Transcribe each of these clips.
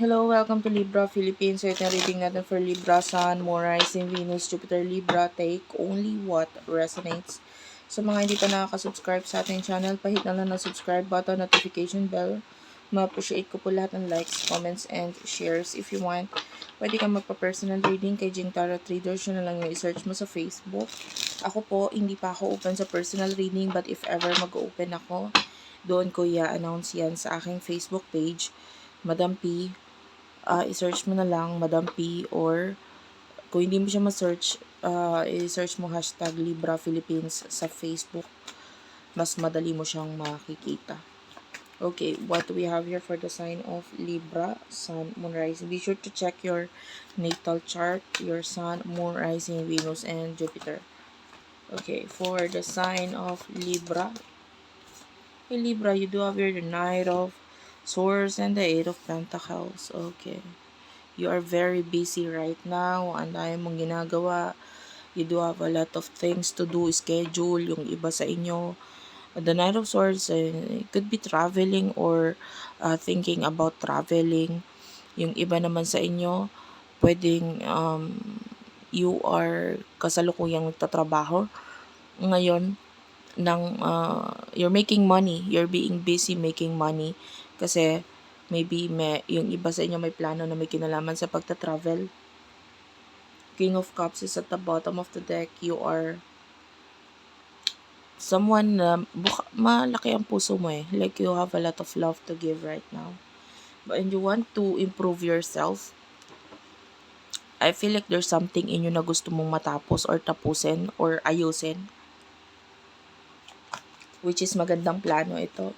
Hello, welcome to Libra Philippines. So, ito yung reading natin for Libra, Sun, Moon, Rising, Venus, Jupiter, Libra. Take only what resonates. Sa mga hindi pa nakaka-subscribe sa ating channel, pahit na lang ng subscribe button, notification bell. Ma-appreciate ko po lahat ng likes, comments, and shares. If you want, pwede kang magpa-personal reading kay Jing Tarot Reader. Siya na lang yung i-search mo sa Facebook. Ako po, hindi pa ako open sa personal reading, but if ever mag-open ako, doon ko i-announce yan sa aking Facebook page, Madam P, uh, i-search mo na lang Madam P or kung hindi mo siya ma-search, uh, i-search mo hashtag Libra Philippines sa Facebook. Mas madali mo siyang makikita. Okay, what we have here for the sign of Libra, Sun, Moon, Rising? Be sure to check your natal chart, your Sun, Moon, Rising, Venus, and Jupiter. Okay, for the sign of Libra, hey Libra, you do have here the Knight of Swords and the Eight of Pentacles. Okay. You are very busy right now. Ang dami mong ginagawa. You do have a lot of things to do, schedule, yung iba sa inyo. The Knight of Swords, uh, could be traveling or uh, thinking about traveling. Yung iba naman sa inyo, pwedeng um, you are kasalukuyang nagtatrabaho ngayon ng uh, you're making money, you're being busy making money kasi maybe may, yung iba sa inyo may plano na may kinalaman sa pagta-travel. King of Cups is at the bottom of the deck. You are someone na buka, malaki ang puso mo eh. Like you have a lot of love to give right now. But and you want to improve yourself. I feel like there's something in you na gusto mong matapos or tapusin or ayusin. Which is magandang plano ito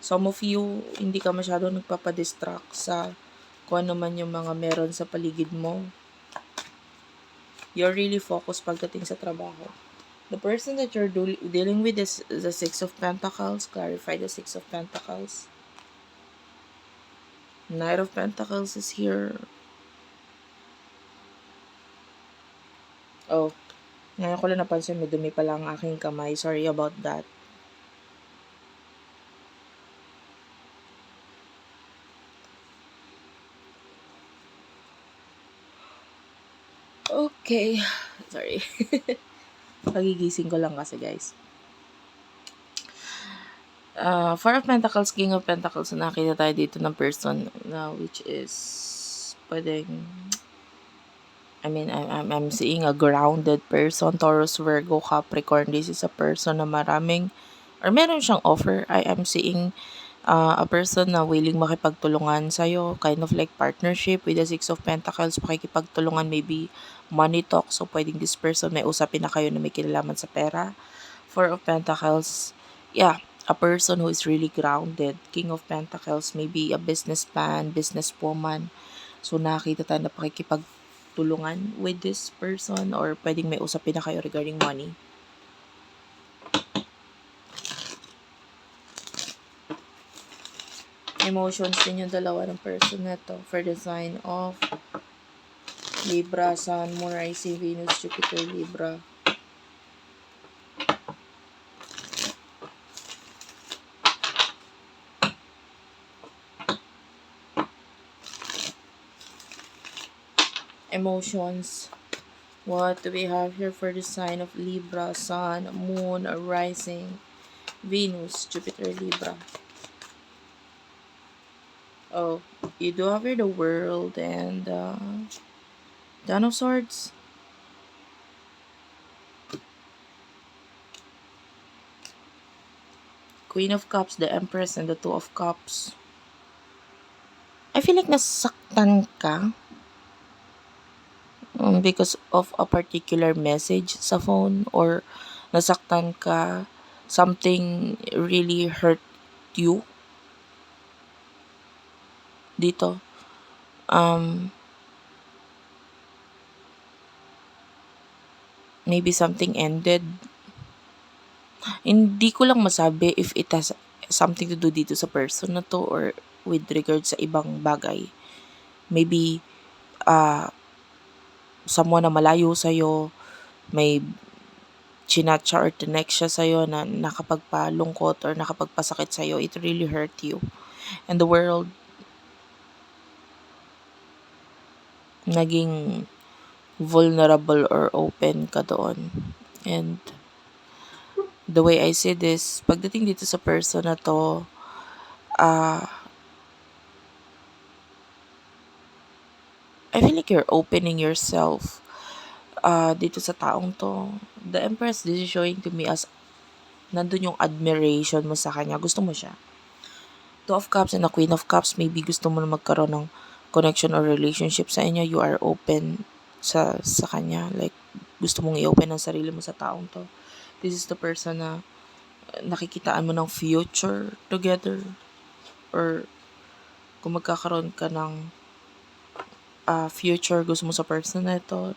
some of you, hindi ka masyado nagpapadistract sa kung ano man yung mga meron sa paligid mo. You're really focused pagdating sa trabaho. The person that you're dealing with is the Six of Pentacles. Clarify the Six of Pentacles. Knight of Pentacles is here. Oh, ngayon ko lang napansin, may dumi pala ang aking kamay. Sorry about that. Okay. Sorry. Pagigising ko lang kasi, guys. Uh, Four of Pentacles, King of Pentacles, nakita tayo dito ng person na uh, which is pwedeng I mean, I'm, I'm, I'm seeing a grounded person, Taurus, Virgo, Capricorn. This is a person na maraming, or meron siyang offer. I am seeing uh, a person na willing makipagtulungan sa'yo, kind of like partnership with the Six of Pentacles, makikipagtulungan maybe money talk, so pwedeng this person may usapin na kayo na may kinalaman sa pera. Four of Pentacles, yeah, a person who is really grounded. King of Pentacles, maybe a businessman, businesswoman. So nakita tayo na pakikipagtulungan with this person or pwedeng may usapin na kayo regarding money. Emotions din yung dalawa ng person na to for the sign of Libra, Sun, Moon, Rising, Venus, Jupiter, Libra. Emotions. What do we have here for the sign of Libra, Sun, Moon, Rising, Venus, Jupiter, Libra? Oh, you do have the world and uh, Swords. Queen of Cups, the Empress, and the Two of Cups. I feel like nasaktan ka um, because of a particular message sa phone or nasaktan ka, something really hurt you dito. Um, maybe something ended. Hindi ko lang masabi if it has something to do dito sa person na to or with regard sa ibang bagay. Maybe, uh, someone na malayo sa'yo, may chinatcha or tinext siya sa'yo na nakapagpalungkot or nakapagpasakit sa'yo, it really hurt you. And the world naging vulnerable or open ka doon. And the way I see this, pagdating dito sa person na to, ah, I feel like you're opening yourself uh, dito sa taong to. The Empress, this is showing to me as nandun yung admiration mo sa kanya. Gusto mo siya. Two of Cups and the Queen of Cups, maybe gusto mo na magkaroon ng connection or relationship sa inyo. You are open sa sa kanya. Like, gusto mong i-open ang sarili mo sa taong to. This is the person na nakikitaan mo ng future together. Or kung magkakaroon ka ng uh, future gusto mo sa person na ito.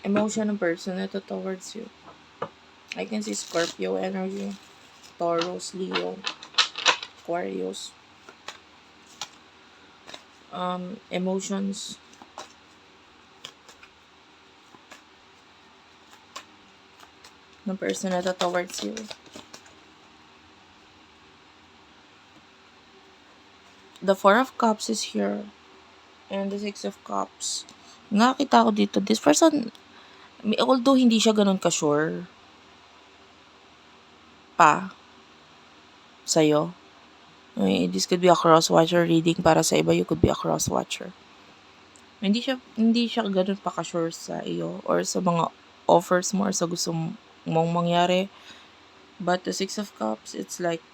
Emotion ng person ito towards you. I can see Scorpio energy, Taurus, Leo, Aquarius. Um, emotions. ng person na to towards you. The Four of Cups is here. And the Six of Cups. Nakakita ko dito, this person, although hindi siya ganun ka-sure, pa, sa'yo, ay, this could be a cross-watcher reading para sa iba, you could be a cross-watcher. Hindi siya, hindi siya ganun pa ka-sure sa iyo or sa mga offers mo or sa gusto mong mangyari. But the Six of Cups, it's like,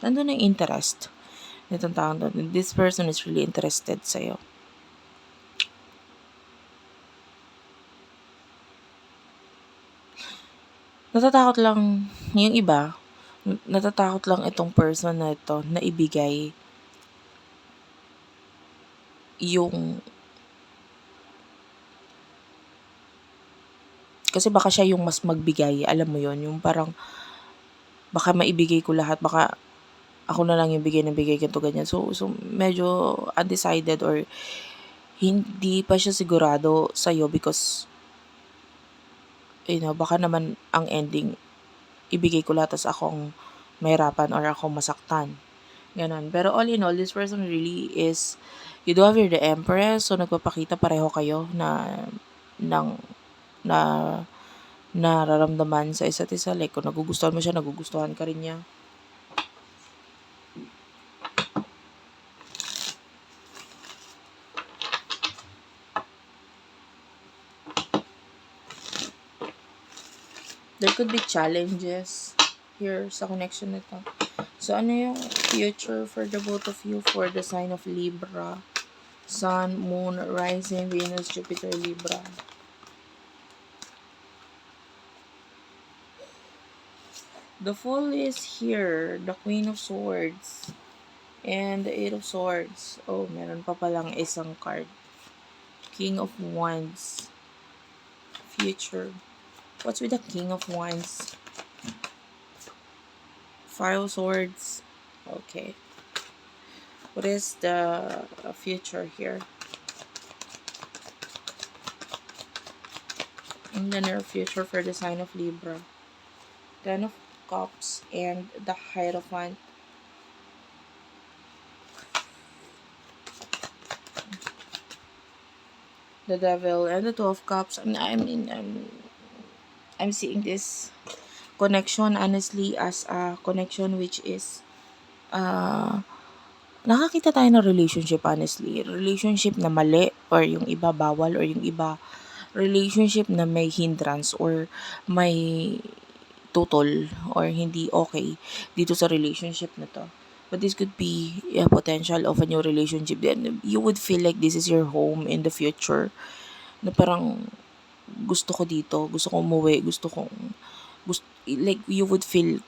nandun na yung interest nitong taon to. This person is really interested sa'yo. Natatakot lang yung iba, natatakot lang itong person na ito na ibigay yung kasi baka siya yung mas magbigay, alam mo yon yung parang baka maibigay ko lahat, baka ako na lang yung bigay ng bigay ganito ganyan. So, so medyo undecided or hindi pa siya sigurado sa'yo because you know, baka naman ang ending ibigay ko lahat tas akong mahirapan or ako masaktan. Ganon. Pero all in all, this person really is, you do have the Empress, so nagpapakita pareho kayo na, ng, na, nararamdaman sa isa't isa. Like, kung nagugustuhan mo siya, nagugustuhan ka rin niya. There could be challenges here sa connection nito. So, ano yung future for the both of you for the sign of Libra? Sun, Moon, Rising, Venus, Jupiter, Libra. The Fool is here. The Queen of Swords. And the Eight of Swords. Oh, meron pa palang isang card. King of Wands. Future. What's with the King of Wands? Five Swords. Okay. What is the uh, future here? In the near future for the sign of Libra. Ten of Cups and the Hierophant. The Devil and the Two of Cups. I mean, I mean, I'm I'm seeing this connection honestly as a connection which is uh, nakakita tayo ng relationship honestly. Relationship na mali or yung iba bawal or yung iba relationship na may hindrance or may tutol or hindi okay dito sa relationship na to. But this could be a potential of a new relationship. Then you would feel like this is your home in the future. Na parang gusto ko dito, gusto ko umuwi, gusto kong, gusto, like, you would feel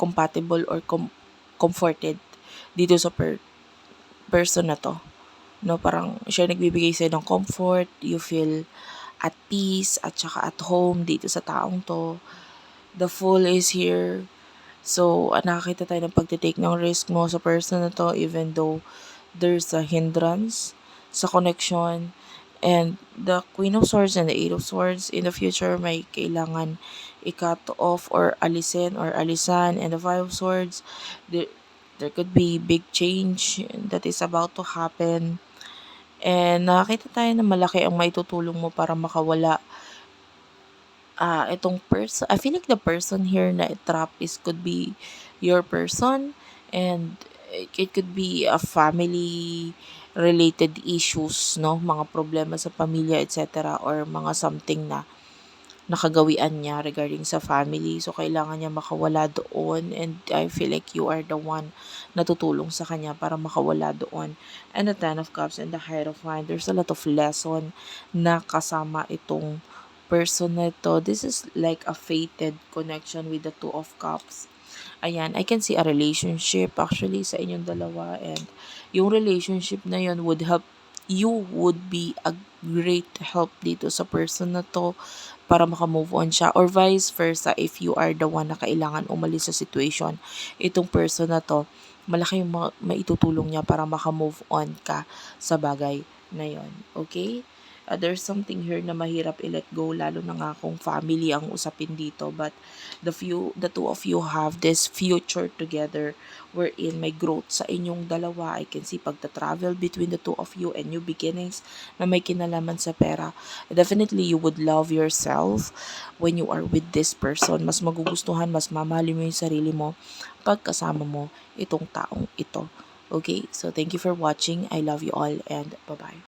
compatible or com- comforted dito sa per- person na to. No, parang siya nagbibigay sa'yo ng comfort, you feel at peace, at saka at home dito sa taong to. The Fool is here. So, ah, nakakita tayo ng pagtitake ng risk mo sa person na to even though there's a hindrance sa connection. And the Queen of Swords and the Eight of Swords in the future may kailangan i-cut off or alisin or alisan. And the Five of Swords, there, there could be big change that is about to happen. And nakakita tayo na malaki ang maitutulong mo para makawala ah itong person. I feel like the person here na trap is could be your person and it could be a family related issues, no? Mga problema sa pamilya, etc. Or mga something na nakagawian niya regarding sa family. So, kailangan niya makawala doon and I feel like you are the one na tutulong sa kanya para makawala doon. And the Ten of Cups and the Hierophant, there's a lot of lesson na kasama itong person na ito. This is like a fated connection with the Two of Cups. Ayan, I can see a relationship actually sa inyong dalawa and yung relationship na yun would help you would be a great help dito sa person na to para makamove on siya. Or vice versa if you are the one na kailangan umalis sa situation itong person na to malaki yung ma- maitutulong niya para makamove on ka sa bagay na yon okay uh, there's something here na mahirap i-let go lalo na nga kung family ang usapin dito. But the few the two of you have this future together wherein may growth sa inyong dalawa. I can see pagta-travel between the two of you and new beginnings na may kinalaman sa pera. Definitely you would love yourself when you are with this person. Mas magugustuhan mas mamahalin mo yung sarili mo pag kasama mo itong taong ito. Okay? So thank you for watching. I love you all and bye bye